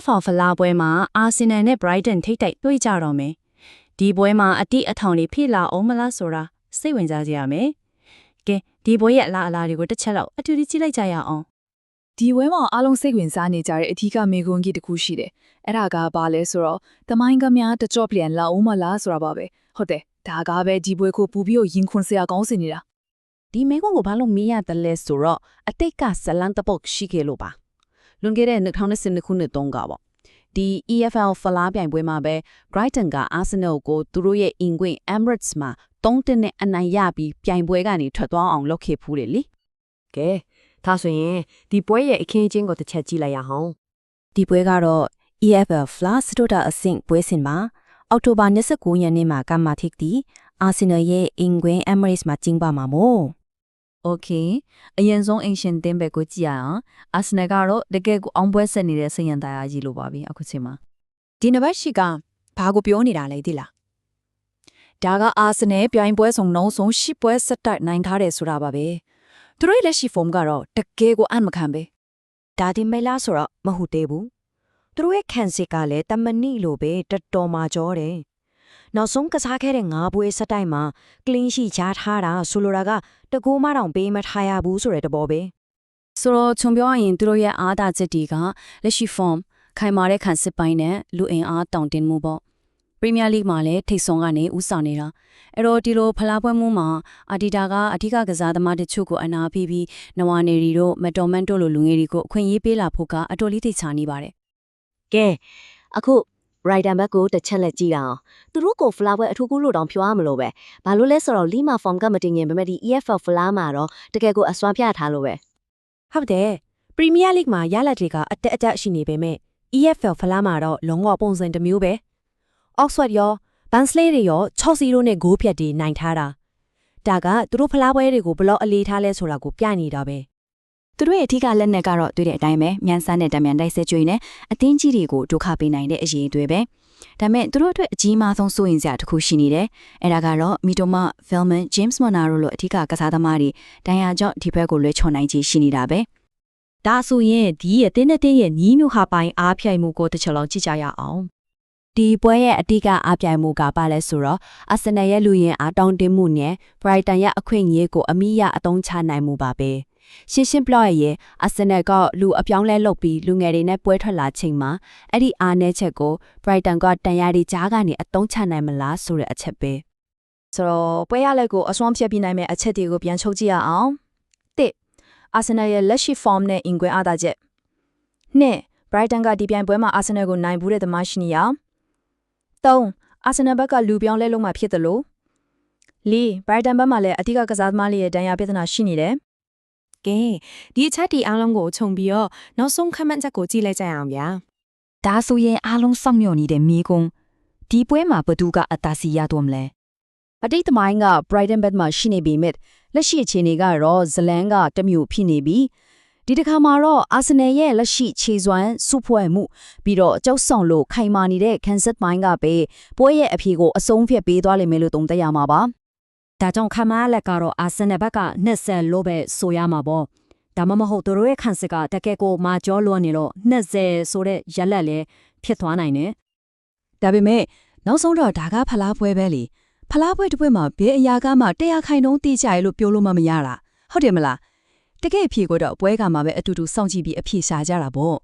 EFL ဖလားပွဲမှာအာဆင်နယ်နဲ့ Brighton ထိတ်တိုက်တွေ့ကြတော့မယ်ဒီပွဲမှာအတိအထောင်တွေဖြစ်လာအောင်မလားဆိုတာစိတ်ဝင်စားကြရမယ်ကဲဒီပွဲရဲ့အလားအလာတွေကိုတစ်ချက်လောက်အတူတူကြည့်လိုက်ကြရအောင်ဒီဝဲမှာအားလုံးစိတ်ဝင်စားနေကြတဲ့အထူးကမေကွန်ကြီးတစ်ခုရှိတယ်။အဲ့ဒါကဘာလဲဆိုတော့တမိုင်းကများတကြော့ပြန်လာအောင်မလားဆိုတာပါပဲ။ဟုတ်တယ်။ဒါကပဲဒီပွဲကိုပူပြီးတော့ရင်ခွန်စရာကောင်းစင်နေတာဒီမဲကွန်းကိုဘာလို့မေးရတယ်လဲဆိုတော့အတိတ်ကဇလန်တပုတ်ရှိခဲ့လို့ပါ လွန်ခဲ့တဲ့2012ခုနှစ်တုန်းကပေါ့ဒီ EFL ဖလားပြိုင်ပွဲမှာပဲ Brighton က Arsenal ကိုသူတို့ရဲ့အင်ကွင်း Emirates မှာ3တက်နဲ့အနိုင်ရပြီးပြိုင်ပွဲကနေထွက်သွားအောင်လုပ်ခဲ့ဖူးတယ်လေကဲဒါဆိုရင်ဒီပွဲရဲ့အခင်းအကျင်းကိုတစ်ချက်ကြည့်လိုက်ရအောင်ဒီပွဲကတော့ EFL Flash စတိုတာအဆင့်ပွဲစဉ်မှာအောက်တိုဘာ29ရက်နေ့မှာကမ္မာထစ်တီအာဆင်နယ်ရဲ့အင်ဂွင် Emirates မှာကျင်းပမှာမို့ โอเคအရင်ဆုံးအင်ရှင်တင်းဘက်ကိုကြည့်ရအောင်အာဆင်နယ်ကတော့တကယ်ကိုအောင်ပွဲဆက်နေတဲ့စိတ်ရန်တရားကြီးလိုပါပြီအခုချိန်မှာ ။ဒီနံပါတ်ရှိကဘာကိုပြောနေတာလဲသိလား။ဒါကအာဆင်နယ်ပြိုင်ပွဲဆောင်နှုံးဆုံး၈ပွဲဆက်တိုက်နိုင်ထားတယ်ဆိုတာပါပဲ။သူတို့ရဲ့လက်ရှိ form ကတော့တကယ်ကိုအံ့မခံပဲ ဒါဒီမဲလားဆိုတော့မဟုတ်သေးဘူးသူတို့ရဲ့ခံစစ်ကလည်းတမဏိလိုပဲတော်တော်မာကြောတယ် နောက်ဆုံးကစားခဲ့တဲ့ငါးပွဲစတိုင်မှာကလင်းရှိချထားတာဆိုလိုတာကတကူမတောင်ပေးမထားရဘူးဆိုတဲ့တဘောပဲဆိုတော့ခြုံပြောရရင်သူတို့ရဲ့အားသာချက်တွေကလက်ရှိ form ခိုင်မာတဲ့ခံစစ်ပိုင်းနဲ့လူအင်အားတောင့်တင်းမှုပေါ့ပရီးမီးယားလိမှာလည်းထိတ်ဆုံးကနေဥဆောင်နေတာအဲ့တော့ဒီလိုဖလားပွဲမှုမှာအာဒီတာကအဓိကကစားသမားတချို့ကိုအနာပြီးပြီးနဝနေရီတို့မက်တော်မန်တို့လိုလူငယ်တွေကိုအခွင့်အရေးပေးလာဖို့ကအတော်လေးသိချာနေပါတယ်ကဲအခု rider back ကိုတစ်ချက်လက်ကြည့်အောင်သူတို့ကို flower အထူးကူလို့တောင်ဖြွားမလို့ပဲဘာလို့လဲဆိုတော့ lima form ကမတင်ရင်ဗမဲ့ဒီ EFL flower မှာတော့တကယ်ကိုအစွမ်းပြထားလို့ပဲဟုတ်တယ်ပရီးမီးယားလိဂ်မှာရလဒ်တွေကအတက်အတက်ရှိနေပေမဲ့ EFL ဖလားမှာတော့လုံးဝပုံစံတစ်မျိုးပဲ Oxford ရော Barnsley တွေရော6-0နဲ့ဂိုးဖြတ်တွေနိုင်ထားတာဒါကသူတို့ဖလားပွဲတွေကိုဘယ်လောက်အလေးထားလဲဆိုတာကိုပြနေတာပဲ သူတို့ရဲ့အထူးကလက်နက်ကတော့တွေ့တဲ့အတိုင်းပဲမြန်ဆန်းတဲ့တမန်တိုက်ဆက်ကျွေးနဲ့အသင်းကြီးတွေကိုဒုက္ခပေးနိုင်တဲ့အရေးတွေပဲဒါပေမဲ့သူတို့အတွက်အကြီးမားဆုံးစိုးရင်စရာတစ်ခုရှိနေတယ်အဲ့ဒါကတော့မီတိုမဖယ်မန်ဂျေးမ့်စ်မနာတို့လိုအထူးကကစားသမားတွေတန်ရာကြောင့်ဒီဘက်ကိုလွှဲချော်နိုင်ခြင်းရှိနေတာပဲဒါဆိုရင်ဒီရဲ့တင်းတဲ့တင်းရဲ့ညီးမျိုးဟာပိုင်းအားဖြိုင်မှုကိုတစ်ချက်လောက်ကြည့်ကြရအောင်ဒီပွဲရဲ့အတိတ်ကအပြိုင်မှုကပါလဲဆိုတော့အာဆင်နယ်ရဲ့လူရင်အားတောင်းတင်းမှုနဲ့ Brighton ရဲ့အခွင့်အရေးကိုအမိရအသုံးချနိုင်မှုပါပဲ ရှင်းရှင်းပြောရရင်အာဆင်နယ်ကလူအပြောင်းလဲလုပ်ပြီးလူငယ်တွေနဲ့ပွဲထွက်လာချိန်မှာအဲ့ဒီအားနည်းချက်ကို Brighton ကတန်ရာဒီကြားကနေအသုံးချနိုင်မလားဆိုတဲ့အချက်ပဲဆိုတော့ပွဲရလက်ကိုအစွမ်းဖြတ်ပြီးနိုင်မဲ့အချက်တွေကိုပြန်ချုပ်ကြည့်ရအောင်၁အာဆင်နယ်ရဲ့လက်ရှိ form နဲ့အင်ကွဲအားသာချက်၂ Brighton ကဒီပြိုင်ပွဲမှာအာဆင်နယ်ကိုနိုင်ဘူးတဲ့သမားရှိနေရ၃အာဆင်နယ်ဘက်ကလူပြောင်းလဲလုံးမှဖြစ်တယ်လို့၄ Brighton ဘက်မှာလည်းအထူးကကစားသမားလေးရဲ့ဒဏ်ရာပြဿနာရှိနေတယ် ကဲဒီအချက်ဒီအားလုံးကိုခြုံပြီးတော့နောက်ဆုံးခက်မှတ်ချက်ကိုကြည့်လိုက်ကြရအောင်ဗျာဒါဆိုရင်အားလုံးစောင့်မျှော်နေတဲ့မိကုံဒီပွဲမှာဘသူကအသာစီရတော့မလဲအတိတ်သမိုင်းက Brighton Bet မှာရှိနေပြီမြစ်လက်ရှိအခြေအနေကတော့ဇလန်ကတမျိုးဖြစ်နေပြီဒီတစ်ခါမှာတော့အာဆင်နယ်ရဲ့လက်ရှိခြေစွမ်းစုဖွဲ့မှုပြီးတော့ကြောက်ဆောင်လို့ခိုင်မာနေတဲ့ Kansas မိုင်းကပဲပွဲရဲ့အဖြေကိုအဆုံးဖြတ်ပေးသွားလိမ့်မယ်လို့သုံးသပ်ရမှာပါ ဒါကြောင့်ခမားလက်ကတော့အာဆင်နယ်ဘက်ကနှစ်ဆက်လို့ပဲဆိုရမှာပေါ့ဒါမှမဟုတ်သူတို့ရဲ့ခံစစ်ကတကယ်ကိုမာကျောလွန်နေတော့နှစ်ဆယ်ဆိုတဲ့ရက်လက်လည်းဖြစ်သွားနိုင်တယ်ဒါပေမဲ့နောက်ဆုံးတော့ဒါကဖလားပွဲပဲလေဖလားပွဲတစ်ပွဲမှာဘယ်အရာကမှတရားခိုင်နှုံးသိကြရလို့ပြောလို့မမရတာဟုတ်တယ်မလားတကယ်အဖြေကိုတော့ပွဲကမှာပဲအတူတူစောင့်ကြည့်ပြီးအဖြေရှာကြတာပေါ့